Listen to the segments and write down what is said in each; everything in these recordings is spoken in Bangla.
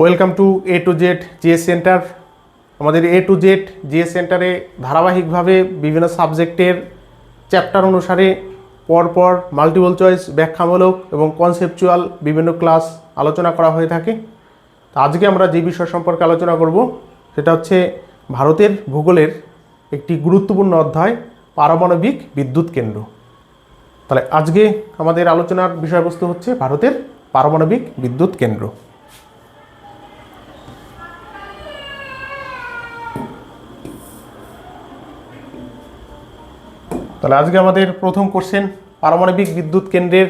Welcome to A to Z GS centre আমাদের এ টু জেড জিএস সেন্টারে ধারাবাহিকভাবে বিভিন্ন সাবজেক্টের চ্যাপ্টার অনুসারে পরপর মাল্টিপল চয়েস ব্যাখ্যামূলক এবং কনসেপচুয়াল বিভিন্ন ক্লাস আলোচনা করা হয়ে থাকে। তো আজকে আমরা যে বিষয় সম্পর্কে আলোচনা করব, সেটা হচ্ছে ভারতের ভূগোলের একটি গুরুত্বপূর্ণ অধ্যায়, পারমাণবিক বিদ্যুৎ কেন্দ্র। তাহলে আজকে আমাদের আলোচনার বিষয়বস্তু হচ্ছে ভারতের পারমাণবিক বিদ্যুৎ কেন্দ্র। তাহলে আজকে আমাদের প্রথম কোশ্চেন পারমাণবিক বিদ্যুৎ কেন্দ্রের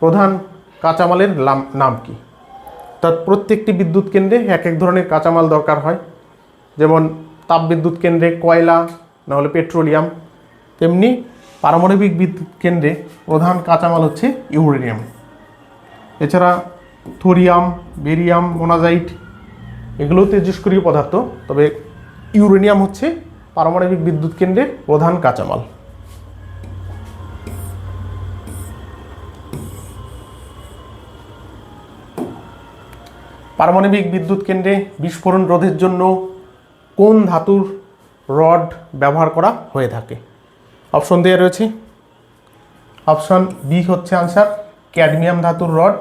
প্রধান কাঁচামালের নাম কি? অর্থাৎ প্রত্যেকটি বিদ্যুৎ কেন্দ্রে এক এক ধরনের কাঁচামাল দরকার হয়। যেমন তাপবিদ্যুৎ কেন্দ্রে কয়লা, নাহলে পেট্রোলিয়াম। তেমনি পারমাণবিক বিদ্যুৎ কেন্দ্রে প্রধান কাঁচামাল হচ্ছে ইউরেনিয়াম। এছাড়া থোরিয়াম, বেরিয়াম, মোনাজাইট এগুলো তেজস্ক্রিয় পদার্থ। তবে ইউরেনিয়াম হচ্ছে পারমাণবিক বিদ্যুৎ কেন্দ্রের প্রধান কাঁচামাল। পারমাণবিক বিদ্যুৎ কেন্দ্রে বিস্ফোরণ রোধের জন্য কোন ধাতুর রড ব্যবহার করা হয়ে থাকে? অপশন দেওয়া রয়েছে। অপশন বি হচ্ছে আনসার ক্যাডমিয়াম ধাতুর রড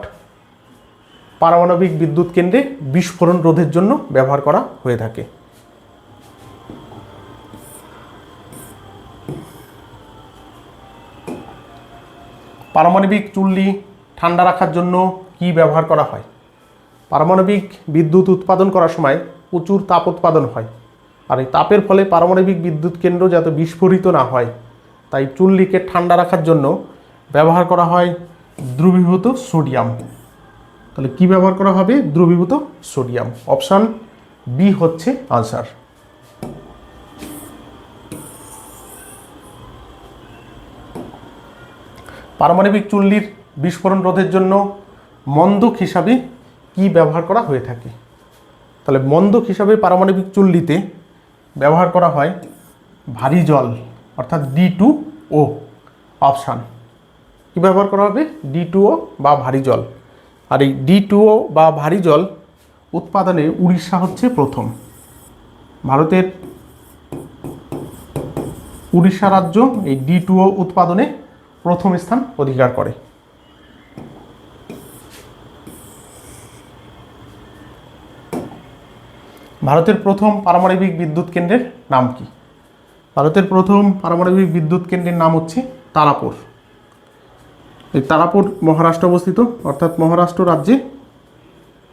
পারমাণবিক বিদ্যুৎ কেন্দ্রে বিস্ফোরণ রোধের জন্য ব্যবহার করা হয়ে থাকে। পারমাণবিক চুল্লি ঠান্ডা রাখার জন্য কি ব্যবহার করা হয়? পারমাণবিক বিদ্যুৎ উৎপাদন করার সময় প্রচুর তাপ উৎপাদন হয়। আর এই তাপের ফলে পারমাণবিক বিদ্যুৎ কেন্দ্র যাতে বিস্ফোরিত না হয়, তাই চুল্লিকে ঠান্ডা রাখার জন্য ব্যবহার করা হয় দ্রবীভূত সোডিয়াম। তাহলে কি ব্যবহার করা হবে? দ্রবীভূত সোডিয়াম। অপশান বি হচ্ছে আনসার। পারমাণবিক চুল্লির বিস্ফোরণ রোধের জন্য মন্দক হিসাবে কি ব্যবহার করা হয়ে থাকে? তাহলে মন্দক হিসাবে পারমাণবিক চুল্লিতে ব্যবহার করা হয় ভারী জল, অর্থাৎ ডি টু ও, অপশান। কী ব্যবহার করা হবে? ডি টু ও বা ভারী জল। আর এই ডি টু ও বা ভারী জল উৎপাদনে উড়িষ্যা হচ্ছে প্রথম। ভারতের উড়িষ্যা রাজ্য এই ডি টু ও উৎপাদনে প্রথম স্থান অধিকার করে। ভারতের প্রথম পারমাণবিক বিদ্যুৎ কেন্দ্রের নাম কি? ভারতের প্রথম পারমাণবিক বিদ্যুৎ কেন্দ্রের নাম হচ্ছে তারাপুর। এই তারাপুর মহারাষ্ট্র অবস্থিত, অর্থাৎ মহারাষ্ট্র রাজ্যে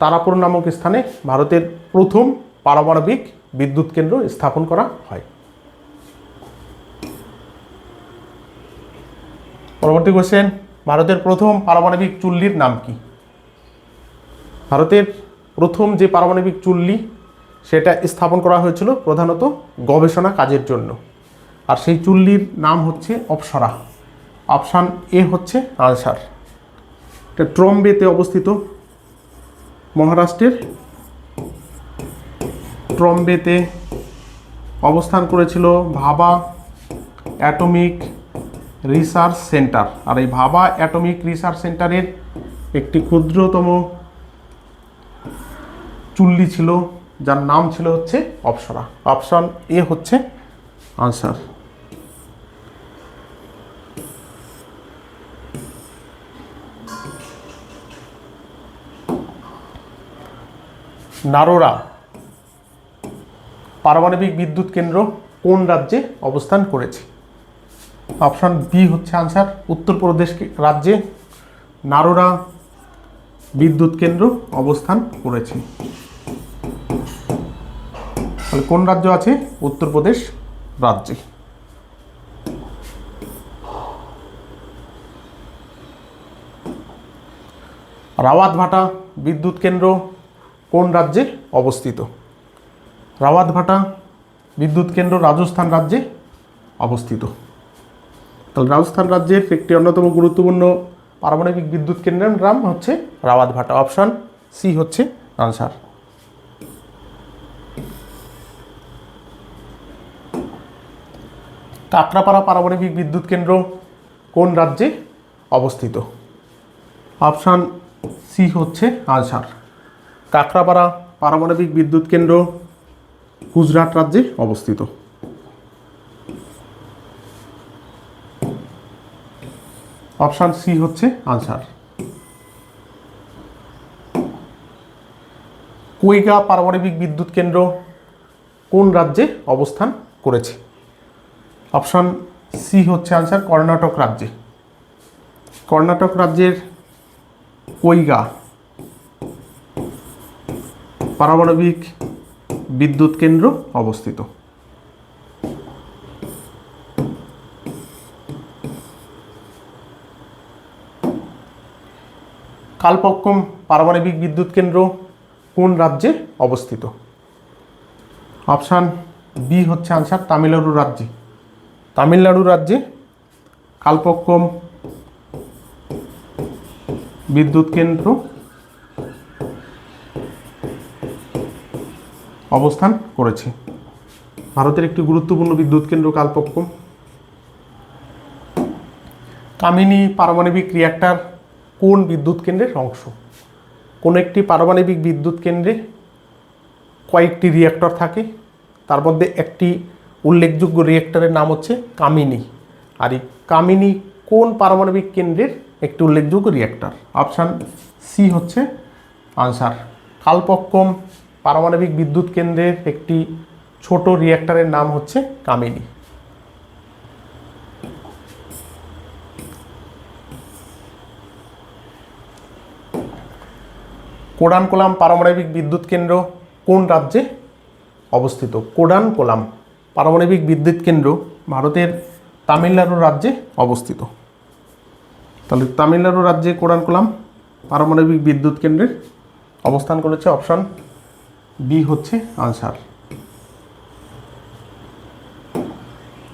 তারাপুর নামক স্থানে ভারতের প্রথম পারমাণবিক বিদ্যুৎ কেন্দ্র স্থাপন করা হয়। পরবর্তী কোশ্চেন ভারতের প্রথম পারমাণবিক চুল্লির নাম কি? ভারতের প্রথম যে পারমাণবিক চুল্লি সেটা স্থাপন করা হয়েছিল প্রধানত গবেষণা কাজের জন্য। আর সেই চুল্লির নাম হচ্ছে অপসরা। অপশান এ হচ্ছে আনসার এটা ট্রম্বেতে অবস্থিত মহারাষ্ট্রের। ট্রম্বেতে অবস্থান করেছিল ভাবা অ্যাটমিক রিসার্চ সেন্টার। আর এই ভাবা অ্যাটমিক রিসার্চ সেন্টারের একটি ক্ষুদ্রতম চুল্লি ছিল যার নাম ছিল হচ্ছে অপসরা অপশন এ হচ্ছে আনসার। নারোরা, পারমাণবিক বিদ্যুৎ কেন্দ্র কোন রাজ্যে অবস্থান করেছে? অপশন বি হচ্ছে আনসার উত্তরপ্রদেশ রাজ্যে নারোরা বিদ্যুৎ কেন্দ্র অবস্থান করেছে। তাহলে কোন রাজ্য আছে? উত্তরপ্রদেশ রাজ্যে। রাওয়াতভাটা বিদ্যুৎ কেন্দ্র কোন রাজ্যে অবস্থিত? রাওয়াতভাটা বিদ্যুৎ কেন্দ্র রাজস্থান রাজ্যে অবস্থিত। তাহলে রাজস্থান রাজ্যের একটি অন্যতম গুরুত্বপূর্ণ পারমাণবিক বিদ্যুৎ কেন্দ্রের নাম হচ্ছে রাওয়াতভাটা। অপশান সি হচ্ছে আনসার। কাকরাপাড়া পারমাণবিক বিদ্যুৎ কেন্দ্র কোন রাজ্যে অবস্থিত? অপশান সি হচ্ছে আনসার কাকরাপাড়া পারমাণবিক বিদ্যুৎ কেন্দ্র গুজরাট রাজ্যে অবস্থিত। অপশান সি হচ্ছে আনসার কুইগা পারমাণবিক বিদ্যুৎ কেন্দ্র কোন রাজ্যে অবস্থান করেছে? অপশান সি হচ্ছে আনসার কর্ণাটক রাজ্যে। কর্ণাটক রাজ্যের কৈগা, পারমাণবিক বিদ্যুৎ কেন্দ্র অবস্থিত। কালপক্কম পারমাণবিক বিদ্যুৎ কেন্দ্র কোন রাজ্যে অবস্থিত? অপশান বি হচ্ছে আনসার তামিলনাড়ু রাজ্যে। তামিলনাড়ু রাজ্যে কালপক্কম বিদ্যুৎ কেন্দ্র অবস্থান করেছে। ভারতের একটি গুরুত্বপূর্ণ বিদ্যুৎ কেন্দ্র কালপক্কম কামিনী পারমাণবিক রিয়াক্টর কোন বিদ্যুৎ কেন্দ্রের অংশ? কোন একটি পারমাণবিক বিদ্যুৎ কেন্দ্রে কয়েকটি রিয়াক্টর থাকে, তার মধ্যে একটি উল্লেখযোগ্য রিয়েক্টরের নাম হচ্ছে কামিনী। আর এই কামিনী কোন পারমাণবিক কেন্দ্রের একটি উল্লেখযোগ্য রিয়েক্টর অপশান সি হচ্ছে আনসার কালপক্কম পারমাণবিক বিদ্যুৎ কেন্দ্রের একটি ছোট রিয়েক্টরের নাম হচ্ছে কামিনী। কোডানকোলাম পারমাণবিক বিদ্যুৎ কেন্দ্র কোন রাজ্যে অবস্থিত? কোডানকোলাম পারমাণবিক বিদ্যুৎ কেন্দ্র ভারতের তামিলনাড়ু রাজ্যে অবস্থিত। তাহলে তামিলনাড়ু রাজ্যে কোডানকোলাম পারমাণবিক বিদ্যুৎ কেন্দ্রের অবস্থান করেছে অপশন বি হচ্ছে আনসার।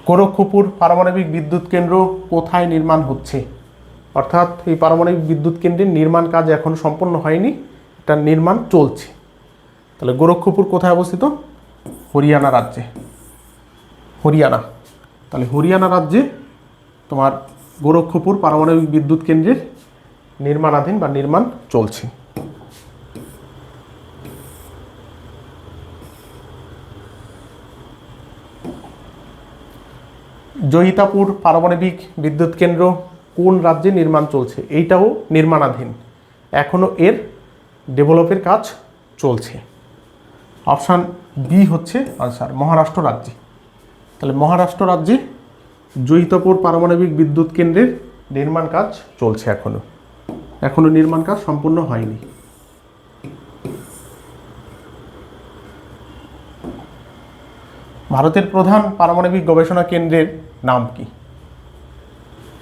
গোরক্ষপুর পারমাণবিক বিদ্যুৎ কেন্দ্র কোথায় নির্মাণ হচ্ছে? অর্থাৎ এই পারমাণবিক বিদ্যুৎ কেন্দ্রের নির্মাণ কাজ এখন সম্পন্ন হয়নি, এটার নির্মাণ চলছে। তাহলে গোরক্ষপুর কোথায় অবস্থিত? হরিয়ানা রাজ্যে। হরিয়ানা। তাহলে হরিয়ানা রাজ্যে তোমার গোরক্ষপুর পারমাণবিক বিদ্যুৎ কেন্দ্রের নির্মাণাধীন বা নির্মাণ চলছে। জয়িতাপুর পারমাণবিক বিদ্যুৎ কেন্দ্র কোন রাজ্যে নির্মাণ চলছে? এইটাও নির্মাণাধীন। এখনও এর ডেভেলপের কাজ চলছে। অপশান বি হচ্ছে আনসার, মহারাষ্ট্র রাজ্যে। তাহলে মহারাষ্ট্র রাজ্যে জয়িতাপুর পারমাণবিক বিদ্যুৎ কেন্দ্রের নির্মাণ কাজ চলছে এখনও এখনও নির্মাণ কাজ সম্পূর্ণ হয়নি। ভারতের প্রধান পারমাণবিক গবেষণা কেন্দ্রের নাম কি?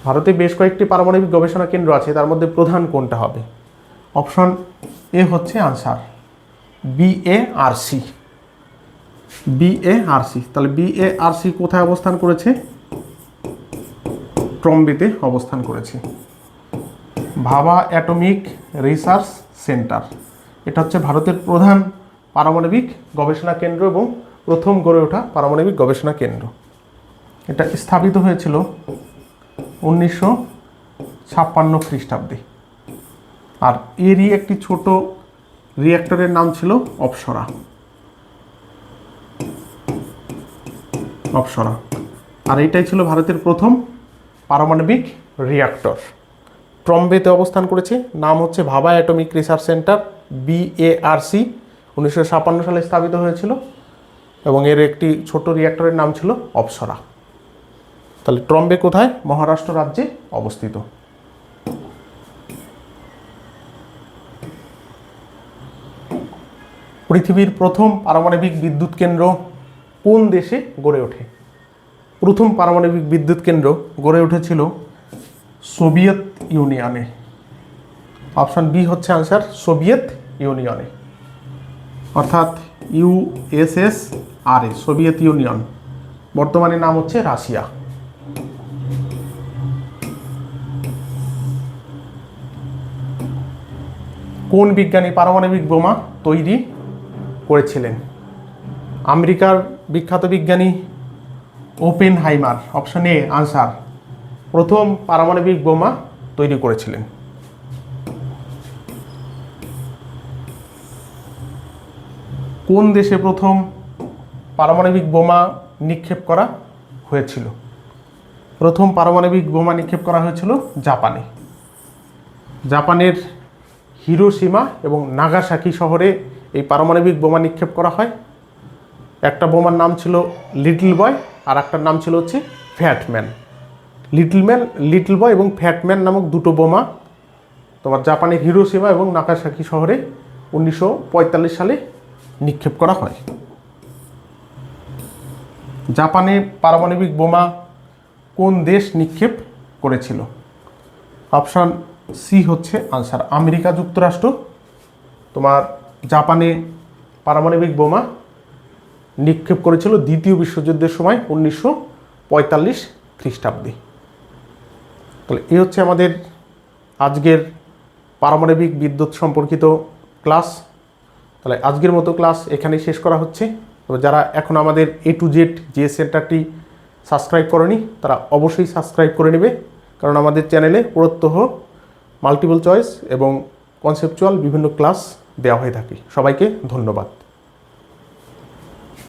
ভারতে বেশ কয়েকটি পারমাণবিক গবেষণা কেন্দ্র আছে, তার মধ্যে প্রধান কোনটা হবে? অপশন এ হচ্ছে answer, B A R C. B A R C তাহলে বি এ আর সি কোথায় অবস্থান করেছে? ট্রম্বেতে অবস্থান করেছে। ভাবা অ্যাটমিক রিসার্চ সেন্টার। এটা হচ্ছে ভারতের প্রধান পারমাণবিক গবেষণা কেন্দ্র এবং প্রথম গড়ে ওঠা পারমাণবিক গবেষণা কেন্দ্র। এটা স্থাপিত হয়েছিল উনিশশো ছাপ্পান্ন খ্রিস্টাব্দে। আর এরই একটি ছোট রিয়েক্টরের নাম ছিল অপসরা। অপসরা। আর এটাই ছিল ভারতের প্রথম পারমাণবিক রিয়াক্টর ট্রম্বেতে অবস্থান করেছে। নাম হচ্ছে ভাবা অ্যাটমিক রিসার্চ সেন্টার বিএআরসি উনিশশো ছাপ্পান্ন সালে স্থাপিত হয়েছিল এবং এর একটি ছোট রিয়াক্টরের নাম ছিল অপসরা। তাহলে ট্রম্বে কোথায়? মহারাষ্ট্র রাজ্যে অবস্থিত। পৃথিবীর প্রথম পারমাণবিক বিদ্যুৎ কেন্দ্র কোন দেশে গড়ে ওঠে? প্রথম পারমাণবিক বিদ্যুৎ কেন্দ্র গড়ে উঠেছিল সোভিয়েত ইউনিয়নে। অপশন বি হচ্ছে আনসার সোভিয়েত ইউনিয়নে। অর্থাৎ ইউএসএস আর এ, সোভিয়েত ইউনিয়ন। বর্তমানে নাম হচ্ছে রাশিয়া। কোন বিজ্ঞানী পারমাণবিক বোমা তৈরি করেছিলেন? আমেরিকার বিখ্যাত বিজ্ঞানী Oppenheimer option A, answer, প্রথম পারমাণবিক বোমা তৈরি করেছিলেন। কোন দেশে প্রথম পারমাণবিক বোমা নিক্ষেপ করা হয়েছিল? প্রথম পারমাণবিক বোমা নিক্ষেপ করা হয়েছিল জাপানে। জাপানের হিরোসীমা এবং নাগাসাকি শহরে এই পারমাণবিক বোমা নিক্ষেপ করা হয়। একটা বোমার নাম ছিল লিটল বয় আর একটার নাম ছিল হচ্ছে Fat Man Little Man, Little Boy এবং ফ্যাটম্যান নামক দুটো বোমা তোমার জাপানের হিরোসীমা এবং নাগাসাকি শহরে উনিশশো পঁয়তাল্লিশ সালে নিক্ষেপ করা হয়। জাপানে পারমাণবিক বোমা কোন দেশ নিক্ষেপ করেছিল? অপশান সি হচ্ছে আনসার, আমেরিকা যুক্তরাষ্ট্র। তোমার জাপানে পারমাণবিক বোমা নিক্ষেপ করেছিল দ্বিতীয় বিশ্বযুদ্ধের সময় উনিশশো পঁয়তাল্লিশ খ্রিস্টাব্দে। তাহলে এই হচ্ছে আমাদের আজকের পারমাণবিক বিদ্যুৎ সম্পর্কিত ক্লাস। তাহলে আজকের মতো ক্লাস এখানেই শেষ করা হচ্ছে। তবে যারা এখন আমাদের এ টু জেড যে সেন্টারটি সাবস্ক্রাইব করেনি, তারা অবশ্যই সাবস্ক্রাইব করে নেবে। কারণ আমাদের চ্যানেলে প্রত্যহ মাল্টিপল চয়েস এবং কনসেপচুয়াল বিভিন্ন ক্লাস দেওয়া হয়ে থাকে। সবাইকে ধন্যবাদ।